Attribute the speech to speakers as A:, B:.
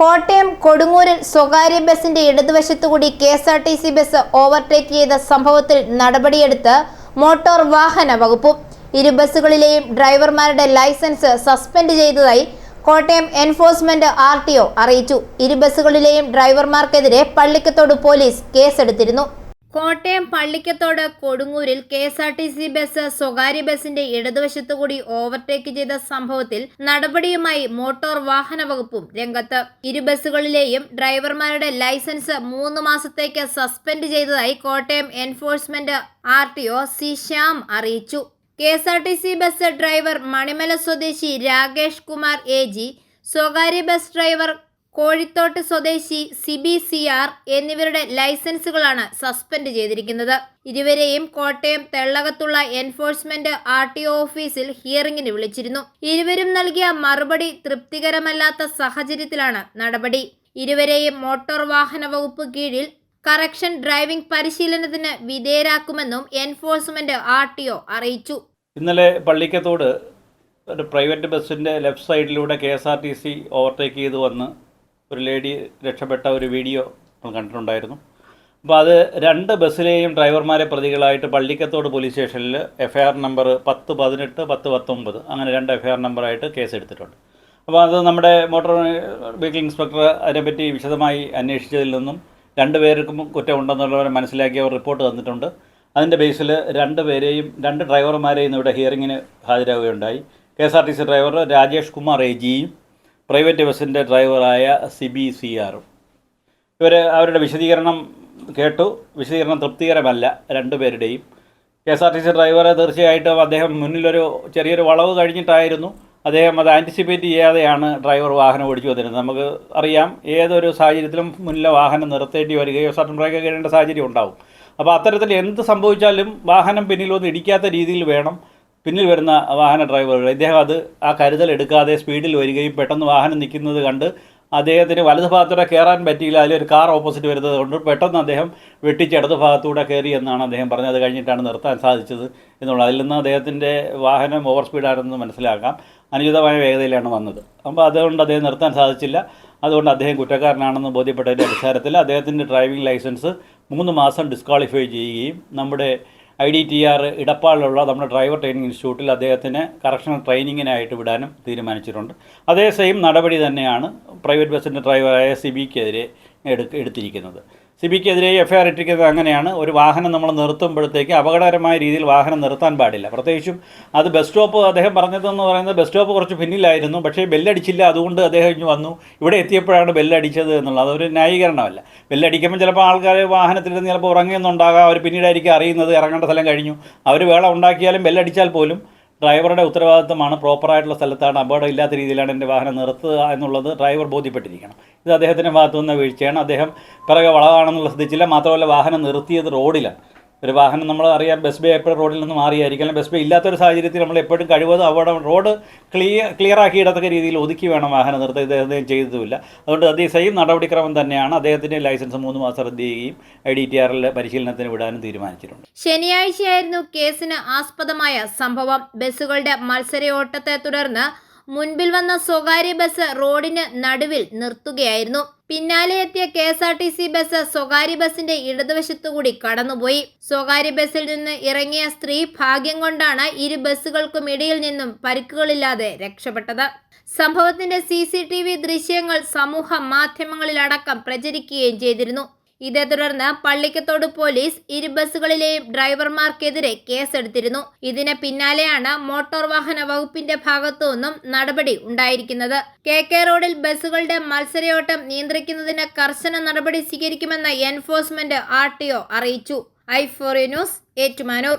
A: കോട്ടയം കൊടുങ്ങൂരിൽ സ്വകാര്യ ബസിന്റെ ഇടതുവശത്തുകൂടി K S R T C bus overtake ചെയ്ത സംഭവത്തിൽ നടപടിയെടുത്ത് മോട്ടോർ വാഹന വകുപ്പും ഇരു ബസ്സുകളിലെയും ഡ്രൈവർമാരുടെ ലൈസൻസ് സസ്പെൻഡ് ചെയ്തതായി Kottayam enforcement R T O അറിയിച്ചു. ഇരു ബസ്സുകളിലെയും ഡ്രൈവർമാർക്കെതിരെ പള്ളിക്കത്തോട് പോലീസ് കേസെടുത്തിരുന്നു. Kottayam Pallikkathodu കൊടുങ്ങൂരിൽ K S R T C bus സ്വകാര്യ ബസിന്റെ ഇടതുവശത്തുകൂടി ഓവർടേക്ക് ചെയ്ത സംഭവത്തിൽ നടപടിയുമായി മോട്ടോർ വാഹന വകുപ്പും രംഗത്ത്. ഇരു ബസ്സുകളിലെയും ഡ്രൈവർമാരുടെ ലൈസൻസ് മൂന്ന് മാസത്തേക്ക് സസ്പെൻഡ് ചെയ്തതായി Kottayam enforcement R T O C Shyam അറിയിച്ചു. K S R T C bus driver Manimala സ്വദേശി രാകേഷ് കുമാർ എ ജി സ്വകാര്യ ബസ് ഡ്രൈവർ കോഴിത്തോട്ട് സ്വദേശി സിബി സി ആർ എന്നിവരുടെ ലൈസൻസുകളാണ് സസ്പെൻഡ് ചെയ്തിരിക്കുന്നത്. ഇരുവരെയും കോട്ടയം തെള്ളകത്തുള്ള എൻഫോഴ്സ്മെന്റ് ആർ ടി ഒ ഓഫീസിൽ ഹിയറിംഗിന് വിളിച്ചിരുന്നു. ഇരുവരും നൽകിയ മറുപടി തൃപ്തികരമല്ലാത്ത സാഹചര്യത്തിലാണ് നടപടി. ഇരുവരെയും മോട്ടോർ വാഹന വകുപ്പ് കീഴിൽ കറക്ഷൻ ഡ്രൈവിംഗ് പരിശീലനത്തിന് വിധേയരാക്കുമെന്നും എൻഫോഴ്സ്മെന്റ് ആർ ടി ഒ അറിയിച്ചു.
B: ഇന്നലെ പള്ളിക്കത്തോട് ഒരു പ്രൈവറ്റ് ബസ്സിന്റെ ലെഫ്റ്റ് സൈഡിലൂടെ K S R T C overtake ചെയ്ത് വന്ന് ഒരു ലേഡി രക്ഷപ്പെട്ട ഒരു വീഡിയോ നമ്മൾ കണ്ടിട്ടുണ്ടായിരുന്നു. അപ്പോൾ അത് രണ്ട് ബസ്സിലെയും ഡ്രൈവർമാരെ പ്രതികളായിട്ട് പള്ളിക്കത്തോട് പോലീസ് സ്റ്റേഷനിൽ എഫ് ഐ ആർ നമ്പർ പത്ത് പതിനെട്ട് പത്ത് പത്തൊമ്പത് അങ്ങനെ രണ്ട് എഫ് ഐ ആർ നമ്പറായിട്ട് കേസ് എടുത്തിട്ടുണ്ട് അപ്പോൾ അത് നമ്മുടെ മോട്ടോർ വെഹിക്കിൾ ഇൻസ്പെക്ടർ അതിനെപ്പറ്റി വിശദമായി അന്വേഷിച്ചതിൽ നിന്നും രണ്ട് പേർക്കും കുറ്റമുണ്ടെന്നുള്ളവരെ മനസ്സിലാക്കി അവർ റിപ്പോർട്ട് തന്നിട്ടുണ്ട്. അതിന്റെ ബേസിൽ രണ്ട് പേരെയും രണ്ട് ഡ്രൈവർമാരെയും ഇവിടെ ഹിയറിങ്ങിന് ഹാജരാകുകയുണ്ടായി K S R T C driver Rajesh Kumar A ജിയും പ്രൈവറ്റ് ബസ്സിന്റെ ഡ്രൈവറായ സിബി സി ആറും ഇവർ അവരുടെ വിശദീകരണം കേട്ടു. വിശദീകരണം തൃപ്തികരമല്ല രണ്ടുപേരുടെയും K S R T C driver തീർച്ചയായിട്ടും അദ്ദേഹം മുന്നിലൊരു ചെറിയൊരു വളവ് കഴിഞ്ഞിട്ടായിരുന്നു. അദ്ദേഹം അത് ആന്റിസിപ്പേറ്റ് ചെയ്യാതെയാണ് ഡ്രൈവർ വാഹനം ഓടിച്ചു വന്നിരുന്നത്. നമുക്ക് അറിയാം ഏതൊരു സാഹചര്യത്തിലും മുന്നിലെ വാഹനം നിർത്തേണ്ടി വരികയോ സഡൻ ബ്രേക്ക് കഴിയേണ്ട സാഹചര്യം ഉണ്ടാവും. അപ്പോൾ അത്തരത്തിൽ എന്ത് സംഭവിച്ചാലും വാഹനം പിന്നിൽ വന്ന് ഇടിക്കാത്ത രീതിയിൽ വേണം പിന്നിൽ വരുന്ന വാഹന ഡ്രൈവറുകൾ. ഇദ്ദേഹം അത് ആ കരുതൽ എടുക്കാതെ സ്പീഡിൽ വരികയും പെട്ടെന്ന് വാഹനം നിൽക്കുന്നത് കണ്ട് അദ്ദേഹത്തിന് വലത് ഭാഗത്തൂടെ കയറാൻ പറ്റിയില്ല. അതിലൊരു കാർ ഓപ്പോസിറ്റ് വരുന്നത് കൊണ്ട് പെട്ടെന്ന് അദ്ദേഹം വെട്ടിച്ച് ഇടത് ഭാഗത്തൂടെ കയറി എന്നാണ് അദ്ദേഹം പറഞ്ഞത്. കഴിഞ്ഞിട്ടാണ് നിർത്താൻ സാധിച്ചത് എന്നുള്ളത്. അതിൽ നിന്ന് അദ്ദേഹത്തിന്റെ വാഹനം ഓവർ സ്പീഡാണെന്ന് മനസ്സിലാക്കാം. അനുചിതമായ വേഗതയിലാണ് വന്നത്. അപ്പോൾ അതുകൊണ്ട് അദ്ദേഹം നിർത്താൻ സാധിച്ചില്ല. അതുകൊണ്ട് അദ്ദേഹം കുറ്റക്കാരനാണെന്ന് ബോധ്യപ്പെട്ടതിന്റെ അടിസ്ഥാനത്തിൽ അദ്ദേഹത്തിന്റെ ഡ്രൈവിംഗ് ലൈസൻസ് മൂന്ന് മാസം ഡിസ്ക്വാളിഫൈ ചെയ്യുകയും നമ്മുടെ ഐ ഡി ടി ആർ ഇടപ്പാളിലുള്ള നമ്മുടെ ഡ്രൈവർ ട്രെയിനിങ് ഇൻസ്റ്റിറ്റ്യൂട്ടിൽ അദ്ദേഹത്തിന് കറക്ഷണൽ ട്രെയിനിങ്ങിനായിട്ട് വിടാനും തീരുമാനിച്ചിട്ടുണ്ട്. അതേ സെയിം നടപടി തന്നെയാണ് പ്രൈവറ്റ് ബസ്സിന്റെ ഡ്രൈവറായ സിബിക്കെതിരെ എടുക്ക എടുത്തിരിക്കുന്നത്. സി സിബിക്കെതിരെ എഫ് ഐ ആർ ഇട്ടിരിക്കുന്നത് അങ്ങനെയാണ്. ഒരു വാഹനം നമ്മൾ നിർത്തുമ്പോഴത്തേക്ക് അപകടകരമായ രീതിയിൽ വാഹനം നിർത്താൻ പാടില്ല. പ്രത്യേകിച്ചും അത് ബസ് സ്റ്റോപ്പ് അദ്ദേഹം പറഞ്ഞതെന്ന് പറയുന്നത് ബസ് സ്റ്റോപ്പ് കുറച്ച് പിന്നിലായിരുന്നു. പക്ഷേ ബെല്ലടിച്ചില്ല. അതുകൊണ്ട് അദ്ദേഹം ഇങ്ങ് വന്നു. ഇവിടെ എത്തിയപ്പോഴാണ് ബെല്ലടിച്ചത് എന്നുള്ളത്. അതൊരു ന്യായീകരണമല്ല. ബെല്ലടിക്കുമ്പോൾ ചിലപ്പോൾ ആൾക്കാർ വാഹനത്തിലിരുന്ന് ചിലപ്പോൾ ഉറങ്ങിയെന്നുണ്ടാകാം അവർ പിന്നീടായിരിക്കും അറിയുന്നത്. ഇറങ്ങേണ്ട സ്ഥലം കഴിഞ്ഞു. അവർ വേള ഉണ്ടാക്കിയാലും ബെല്ലടിച്ചാൽ പോലും ഡ്രൈവറുടെ ഉത്തരവാദിത്തമാണ് പ്രോപ്പറായിട്ടുള്ള സ്ഥലത്താണ് അപകടം ഇല്ലാത്ത രീതിയിലാണ് എന്റെ വാഹനം നിർത്തുക എന്നുള്ളത് ഡ്രൈവർ ബോധ്യപ്പെട്ടിരിക്കണം. ഇത് അദ്ദേഹത്തിന്റെ ഭാഗത്തു നിന്ന് വീഴ്ചയാണ്. അദ്ദേഹം പിറകെ വളവാണെന്നുള്ള ശ്രദ്ധിച്ചില്ല മാത്രമല്ല വാഹനം നിർത്തിയത് റോഡിലാണ്. ഒരു വാഹനം നമ്മൾ അറിയാം ബസ് ബേ എപ്പോഴും റോഡിൽ നിന്ന് മാറിയായിരിക്കും. അല്ലെങ്കിൽ ബസ് ബേ ഇല്ലാത്തൊരു സാഹചര്യത്തിൽ നമ്മൾ എപ്പോഴും കഴിവതും അവിടെ റോഡ് ക്ലിയർ ക്ലിയർ ആക്കി ഇടത്തക്ക രീതിയിൽ ഒതുക്കി വേണം വാഹനം നിർത്തി ഇത് അദ്ദേഹം ചെയ്തതുമില്ല. അതുകൊണ്ട് അതേ സെയിം നടപടിക്രമം തന്നെയാണ് അദ്ദേഹത്തിന്റെ ലൈസൻസ് മൂന്ന് മാസം റദ്ദ് ചെയ്യുകയും ഐ ഡി ടി ആറിൽ പരിശീലനത്തിന് വിടാനും തീരുമാനിച്ചിട്ടുണ്ട്.
A: ശനിയാഴ്ചയായിരുന്നു കേസിന് ആസ്പദമായ സംഭവം. ബസ്സുകളുടെ മത്സര ഓട്ടത്തെ തുടർന്ന് മുൻപിൽ വന്ന സ്വകാര്യ ബസ് റോഡിന് നടുവിൽ നിർത്തുകയായിരുന്നു. പിന്നാലെ എത്തിയ K S R T C bus സ്വകാര്യ ബസിന്റെ ഇടതുവശത്തുകൂടി കടന്നുപോയി. സ്വകാര്യ ബസ്സിൽ നിന്ന് ഇറങ്ങിയ സ്ത്രീ ഭാഗ്യം കൊണ്ടാണ് ഇരു ബസ്സുകൾക്കും ഇടയിൽ നിന്നും പരിക്കുകളില്ലാതെ രക്ഷപ്പെട്ടത്. സംഭവത്തിന്റെ സി സി ടി വി ദൃശ്യങ്ങൾ സമൂഹ മാധ്യമങ്ങളിലടക്കം പ്രചരിക്കുകയും ചെയ്തിരുന്നു. ഇതേ തുടർന്ന് പള്ളിക്കത്തോട് പോലീസ് ഇരു ബസ്സുകളിലെയും ഡ്രൈവർമാർക്കെതിരെ കേസെടുത്തിരുന്നു. ഇതിന് പിന്നാലെയാണ് മോട്ടോർ വാഹന വകുപ്പിന്റെ ഭാഗത്തു നിന്നും നടപടി ഉണ്ടായിരിക്കുന്നത്. കെ കെ റോഡിൽ ബസ്സുകളുടെ മത്സരയോട്ടം നിയന്ത്രിക്കുന്നതിന് കർശന നടപടി സ്വീകരിക്കുമെന്ന് എൻഫോഴ്സ്മെന്റ് ആർ ടി ഒ അറിയിച്ചു. I four news Ettumanoor.